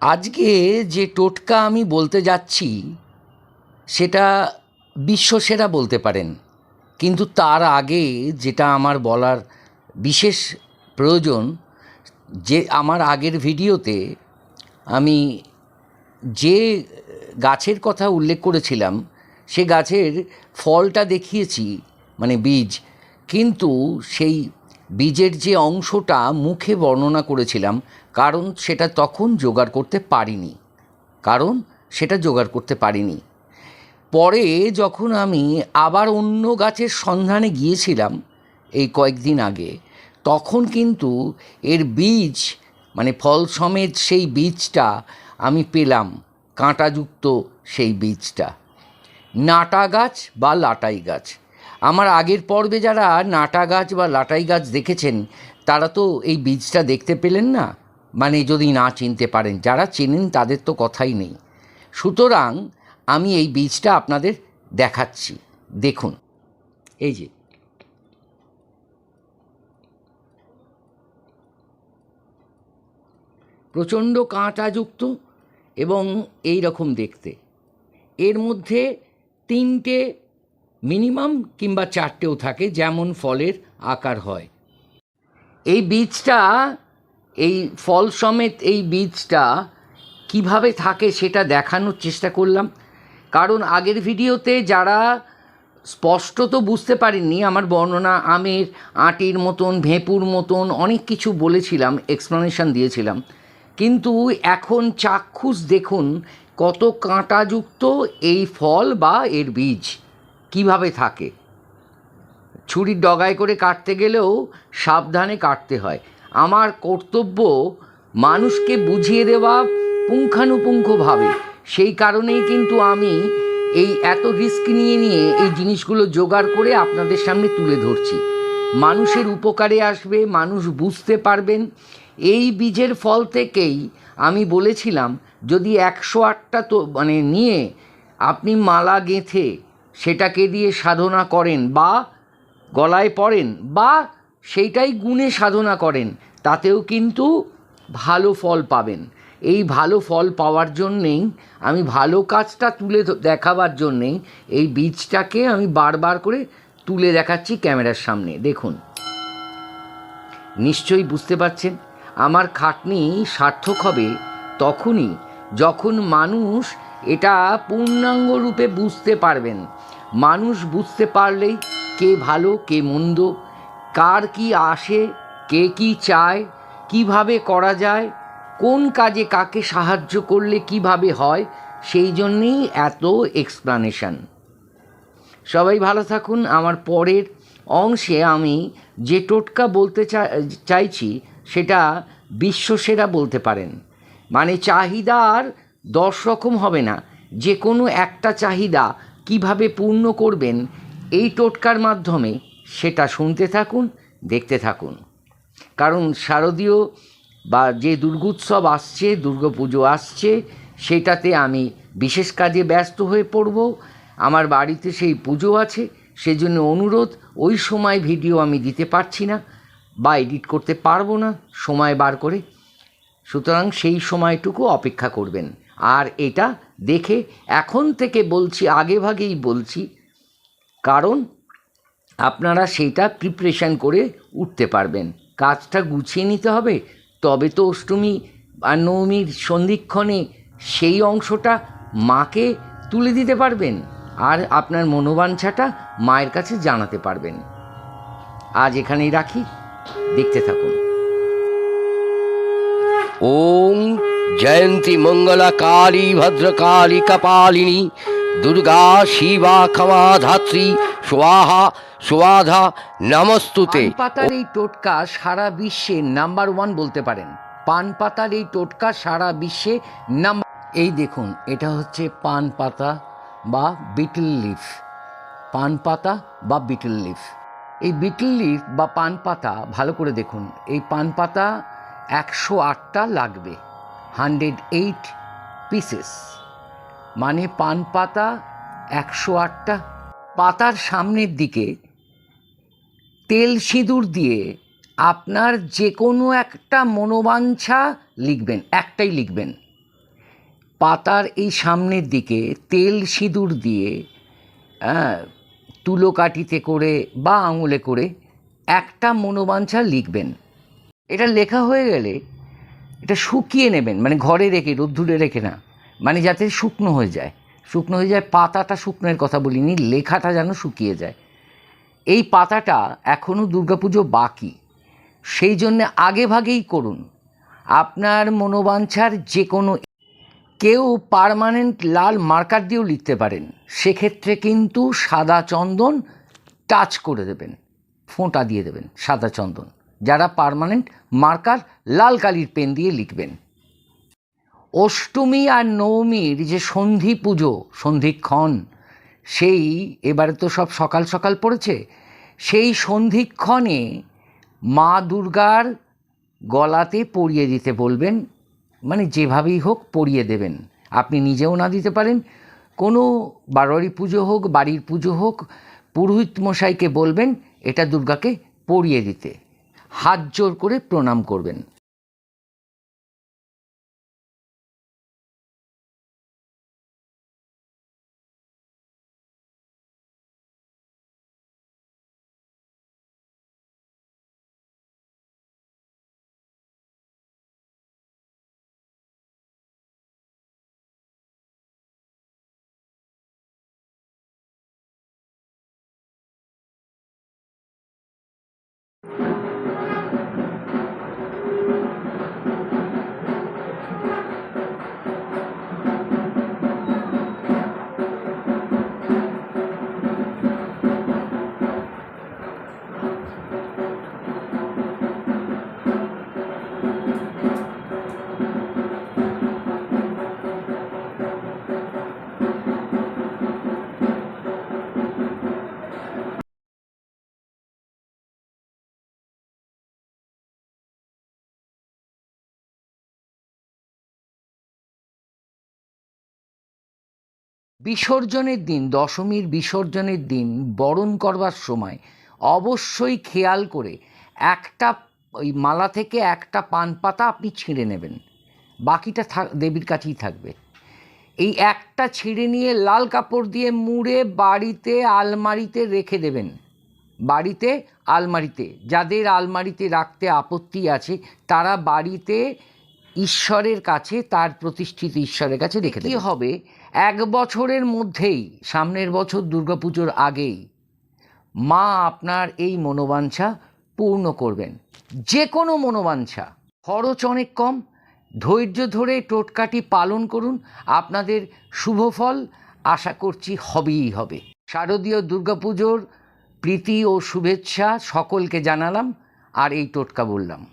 আজকে যে টোটকা আমি বলতে যাচ্ছি, সেটা বিশ্বসেরা বলতে পারেন। কিন্তু তার আগে যেটা আমার বলার বিশেষ প্রয়োজন, যে আমার আগের ভিডিওতে আমি যে গাছের কথা উল্লেখ করেছিলাম, সে গাছের ফলটা দেখিয়েছি মানে বীজ। কিন্তু সেই বীজের যে অংশটা মুখে বর্ণনা করেছিলাম, কারণ সেটা তখন জোগাড় করতে পারিনি। কারণ সেটা জোগাড় করতে পারিনি। পরে যখন আমি আবার অন্য গাছের সন্ধানে গিয়েছিলাম, এই কয়েকদিন আগে, তখন কিন্তু এর বীজ মানে ফল সমেত সেই বীজটা আমি পেলাম, কাঁটাযুক্ত সেই বীজটা। নাটা গাছ বা লাটাই গাছ। আমার আগের পর্বে যারা নাটা গাছ বা লাটাই গাছ দেখেছেন, তারা তো এই বীজটা দেখতে পেলেন না। মানে যদি না চিনতে পারেন, যারা চেনেন তাদের তো কথাই নেই। সুতরাং আমি এই বীজটা আপনাদের দেখাচ্ছি। দেখুন। এই যে। প্রচণ্ড কাঁটাযুক্ত এবং এই রকম দেখতে। এর মধ্যে তিনটে মিনিমাম কিংবা চারটেও থাকে, যেমন ফলের আকার হয়। এই বীজটা, এই ফল সমেত এই বীজটা কীভাবে থাকে সেটা দেখানোর চেষ্টা করলাম। কারণ আগের ভিডিওতে যারা স্পষ্ট তো বুঝতে পারেননি, আমার বর্ণনা আমের, আটির মতন, ভেঁপুর মতন অনেক কিছু বলেছিলাম এক্সপ্লানেশন দিয়েছিলাম। কিন্তু এখন চাক্ষুষ দেখুন কত কাঁটাযুক্ত এই ফল বা এর বীজ। কীভাবে থাকে? ছুরির ডগায় করে কাটতে গেলেও সাবধানে কাটতে হয়। আমার কর্তব্য মানুষকে বুঝিয়ে দেওয়া পুঙ্খানুপুঙ্খভাবে। সেই কারণেই কিন্তু আমি এই এত রিস্ক নিয়ে নিয়ে এই জিনিসগুলো জোগাড় করে আপনাদের সামনে তুলে ধরছি। মানুষের উপকারে আসবে, মানুষ বুঝতে পারবেন। এই বীজের ফল থেকেই আমি বলেছিলাম, যদি একশো আটটা তো মানে নিয়ে আপনি মালা গেঁথে সেটাকে দিয়ে সাধনা করেন বা গলায় পড়েন বা সেইটাই গুণে সাধনা করেন, তাতেও কিন্তু ভালো ফল পাবেন। এই ভালো ফল পাওয়ার জন্যেই, আমি ভালো কাজটা তুলে দেখাবার জন্যেই এই বীজটাকে আমি বারবার করে তুলে দেখাচ্ছি ক্যামেরার সামনে। দেখুন। নিশ্চয়ই বুঝতে পারছেন, আমার খাটনি সার্থক হবে তখনই যখন মানুষ এটা পূর্ণাঙ্গ রূপে বুঝতে পারবেন। মানুষ বুঝতে পারলেই কে ভালো, কে মন্দ, কার কি আসে, কে কি চায়, কীভাবে করা যায়, কোন কাজে কাকে সাহায্য করলে কীভাবে হয়, সেই জন্যেই এত এক্সপ্লানেশন সবাই ভালো থাকুন। আমার পরের অংশে আমি যে টোটকা বলতে চাইছি, সেটা বিশ্বসেরা বলতে পারেন। মানে চাহিদা আর দশ রকম হবে না। যে কোনো একটা চাহিদা কীভাবে পূর্ণ করবেন এই টোটকার মাধ্যমে সেটা শুনতে থাকুন, দেখতে থাকুন। কারণ শারদীয় বা যে দুর্গোৎসব আসছে, দুর্গাপুজো আসছে, সেটাতে আমি বিশেষ কাজে ব্যস্ত হয়ে পড়ব। আমার বাড়িতে সেই পুজো আছে, সেজন্য অনুরোধ, ওই সময় ভিডিও আমি দিতে পারছি না বা এডিট করতে পারব না, সময় বার করে। সুতরাং সেই সময়টুকু অপেক্ষা করবেন। আর এটা দেখে এখন থেকে বলছি, আগে ভাগেই বলছি, কারণ আপনারা সেইটা প্রিপারেশান করে উঠতে পারবেন। কাজটা গুছিয়ে নিতে হবে। তবে তো অষ্টমী আর নবমীর সন্ধিক্ষণে সেই অংশটা মাকে তুলে দিতে পারবেন আর আপনার মনোবাঞ্ছাটা মায়ের কাছে জানাতে পারবেন। আজ এখানেই রাখি। দেখতে থাকুন। ওং জয়ন্তী মঙ্গলা কালী, ভদ্রকালী, কপালিনী, দুর্গা, শিবা, ক্ষমা, ধাত্রী স্বাহা স্বাধা নমস্তুতে। পাতার এই টোটকা সারা বিশ্বে নাম্বার ওয়ান বলতে পারেন। পান পাতার এই টোটকা সারা বিশ্বে নাম্বার এই দেখুন, এটা হচ্ছে পান পাতা বা বিটল লিফ। পান পাতা বা বিটল লিফ। এই বিটল লিফ বা পান পাতা, ভালো করে দেখুন, এই পান পাতা একশো আটটা লাগবে। Hundred eight pieces. মানে পান পাতা একশো আটটা। পাতার সামনের দিকে তেল সিঁদুর দিয়ে আপনার যে কোনো একটা মনোবাঞ্ছা লিখবেন, একটাই লিখবেন। পাতার এই সামনের দিকে তেল সিঁদুর দিয়ে তুলো কাঠিতে করে বা আঙুলে করে একটা মনোবাঞ্ছা লিখবেন। এটা লেখা হয়ে গেলে এটা শুকিয়ে নেবেন মানে ঘরে রেখে, রোদ্দুরে রেখে না মানে যাতে শুকনো হয়ে যায়। শুকনো হয়ে যায়, পাতাটা শুকনোর কথা বলিনি, লেখাটা যেন শুকিয়ে যায়। এই পাতাটা এখনও দুর্গাপুজো বাকি, সেই জন্যে আগে ভাগেই করুন। আপনার মনোবাঞ্ছার যে কোনো কেউ পার্মানেন্ট লাল মার্কার দিয়েও লিখতে পারেন, সেক্ষেত্রে কিন্তু সাদা চন্দন টাচ করে দেবেন, ফোঁটা দিয়ে দেবেন সাদা চন্দন। যারা পার্মানেন্ট মার্কার লাল কালির পেন দিয়ে লিখবেন। অষ্টমী আর নবমীর যে সন্ধি পুজো সন্ধিক্ষণ সেই এবারে তো সব সকাল সকাল পড়েছে, সেই সন্ধিক্ষণে মা দুর্গার গলাতে পরিয়ে দিতে বলবেন মানে যেভাবেই হোক পরিয়ে দেবেন। আপনি নিজেও না দিতে পারেন, কোনো বারোয়ারি পুজো হোক, বাড়ির পুজো হোক, পুরোহিত মশাইকে বলবেন, এটা দুর্গাকে পরিয়ে দিতে। হাত জোর করে প্রণাম করবেন। বিসর্জনের দিন, দশমীর বিসর্জনের দিন বরণ করবার সময় অবশ্যই খেয়াল করে একটা ওই মালা থেকে একটা পান পাতা আপনি ছিঁড়ে নেবেন। বাকিটা দেবীর কাছেই থাকবে। এই একটা ছিঁড়ে নিয়ে লাল কাপড় দিয়ে মুড়ে বাড়িতে আলমারিতে রেখে দেবেন। বাড়িতে, আলমারিতে, যাদের আলমারিতে রাখতে আপত্তি আছে, তারা বাড়িতে ঈশ্বরের কাছে তার প্রতিষ্ঠিত ঈশ্বরের কাছে রেখে দেবে। হবে? এক বছরের মধ্যেই সামনের বছর দুর্গাপুজোর আগেই মা আপনার এই মনোবাঞ্ছা পূর্ণ করবেন। যে কোনো মনোবাঞ্ছা খরচ অনেক কম ধৈর্য ধরে টোটকাটি পালন করুন আপনাদের শুভ ফল আশা করছি হবেই হবে। শারদীয় দুর্গাপুজোর প্রীতি ও শুভেচ্ছা সকলকে জানালাম আর এই টোটকা বললাম।